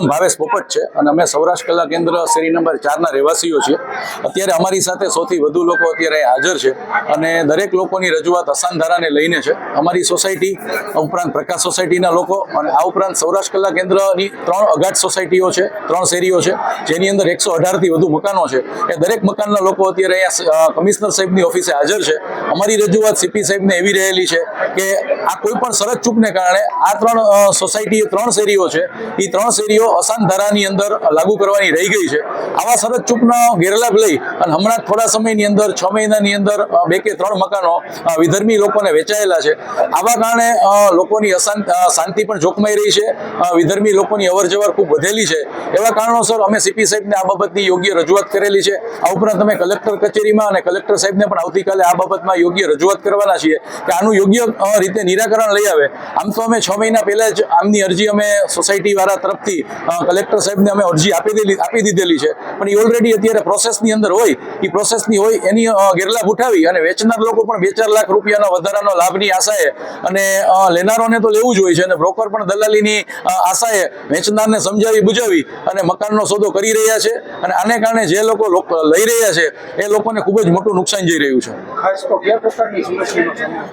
નામ ભાવેશ પોપટ છે અને અમે સૌરાષ્ટ્ર કલા કેન્દ્ર શેરી નંબર ચારના રહેવાસીઓ છીએ. અત્યારે અમારી સાથે સૌથી વધુ લોકો અત્યારે હાજર છે અને દરેક લોકોની રજૂઆત અસાનધારાને લઈને છે. અમારી સોસાયટી ઉપરાંત પ્રકાશ સોસાયટીના લોકો અને આ ઉપરાંત સૌરાષ્ટ્ર કલા કેન્દ્રની ત્રણ અગાટ સોસાયટીઓ છે, ત્રણ શેરીઓ છે, જેની અંદર એકસો અઢારથી વધુ મકાનો છે. એ દરેક મકાનના લોકો અત્યારે અહીંયા કમિશનર સાહેબની ઓફિસે હાજર છે. અમારી રજૂઆત સીપી સાહેબને એવી રહેલી છે કે આ કોઈ પણ શરત ચૂકને કારણે આ ત્રણ સોસાયટી ત્રણ શેરીઓ છે. એ ત્રણ શેરીઓ અસાન ધારાની અંદર લાગુ કરવાની રહી ગઈ છે. આવા સરસ ચૂકનો ગેરલાભ લઈ અને હમણાં થોડા સમયની અંદર, છ મહિનાની અંદર બે કે ત્રણ મકાનો વિધર્મી લોકોને વેચાયેલા છે. આવા કારણે લોકોની અશાંત શાંતિ પણ જોખમાઈ રહી છે. વિધર્મી લોકોની અવર જવર ખૂબ વધેલી છે. એવા કારણોસર અમે સીપી સાહેબને આ બાબતની યોગ્ય રજૂઆત કરેલી છે. આ ઉપરાંત અમે કલેક્ટર કચેરીમાં અને કલેક્ટર સાહેબને પણ આવતીકાલે આ બાબતમાં યોગ્ય રજૂઆત કરવાના છીએ કે આનું યોગ્ય રીતે નિરાકરણ લઈ આવે. આમ તો અમે છ મહિના પહેલા જ આમની અરજી અમે સોસાયટી વાળા તરફથી કલેક્ટર સાહેબને અમે અરજી આપી દેલી આપી દીધેલી છે. પણ એ ઓલરેડી અત્યારે પ્રોસેસની અંદર હોય એ પ્રોસેસની હોય એની ગેરલાભ ઉઠાવી અને વેચનાર લોકો પણ બે ચાર લાખ રૂપિયાનો વધારાનો લાભની આશાએ અને લેનારોને તો લેવું જ હોય છે અને બ્રોકર પણ દલાલીની આશાએ વેચનારને સમજાવી બુજાવી અને મકાનનો સોદો કરી રહ્યા છે અને આને કારણે જે લોકો લઈ રહ્યા છે એ લોકોને ખૂબ જ મોટું નુકસાન જઈ રહ્યું છે.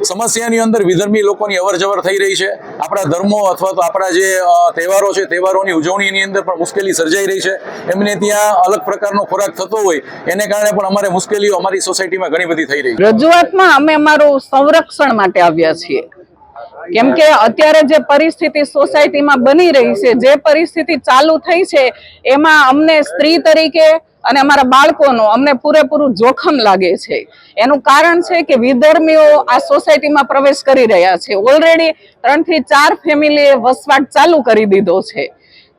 સમસ્યાની અંદર વિધર્મી લોકોની અવર જવર થઈ રહી છે. આપણા ધર્મો અથવા તો આપણા જે તહેવારો છે, તહેવારોની ઉજવણીની અંદર પણ મુશ્કેલી સર્જાઈ રહી છે. એમને ત્યાં અલગ પ્રકારનો ખોરાક થતો હોય, એને કારણે પણ અમારે મુશ્કેલીઓ અમારી સોસાયટીમાં ઘણી બધી થઈ રહી છે. રજૂઆતમાં અમે અમારું સંરક્ષણ માટે આવ્યા છીએ. કેમ કે અત્યારે જે પરિસ્થિતિ સોસાયટીમાં બની રહી છે, જે પરિસ્થિતિ ચાલુ થઈ છે, એમાં અમને સ્ત્રી તરીકે અને અમારા બાળકોનો અમને પૂરેપૂરું જોખમ લાગે છે. એનું કારણ છે કે વિધર્મીઓ આ સોસાયટીમાં પ્રવેશ કરી રહ્યા છે. ઓલરેડી ત્રણથી ચાર ફેમિલીએ વસવાટ ચાલુ કરી દીધો છે.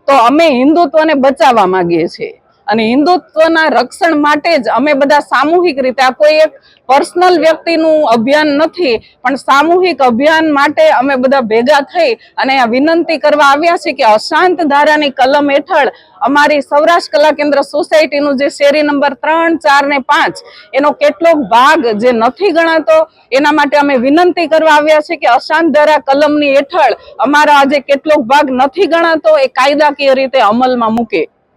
તો અમે હિન્દુત્વને બચાવવા માંગીએ છીએ. અને હિન્દુત્વના રક્ષણ માટે જ અમે બધા સામૂહિક રીતે, આ કોઈ એક પર્સનલ વ્યક્તિનું અભિયાન નથી, પણ સામૂહિક અભિયાન માટે અમે બધા ભેગા થઈ અને આ વિનંતી કરવા આવ્યા છે કે અશાંત ધારાની કલમ હેઠળ અમારી સૌરાષ્ટ્ર કલા કેન્દ્ર સોસાયટીનું જે શેરી નંબર ત્રણ, ચાર ને પાંચ, એનો કેટલોક ભાગ જે નથી ગણાતો, એના માટે અમે વિનંતી કરવા આવ્યા છે કે અશાંત ધારા કલમની હેઠળ અમારા આજે કેટલોક ભાગ નથી ગણાતો, એ કાયદાકીય રીતે અમલમાં મૂકે.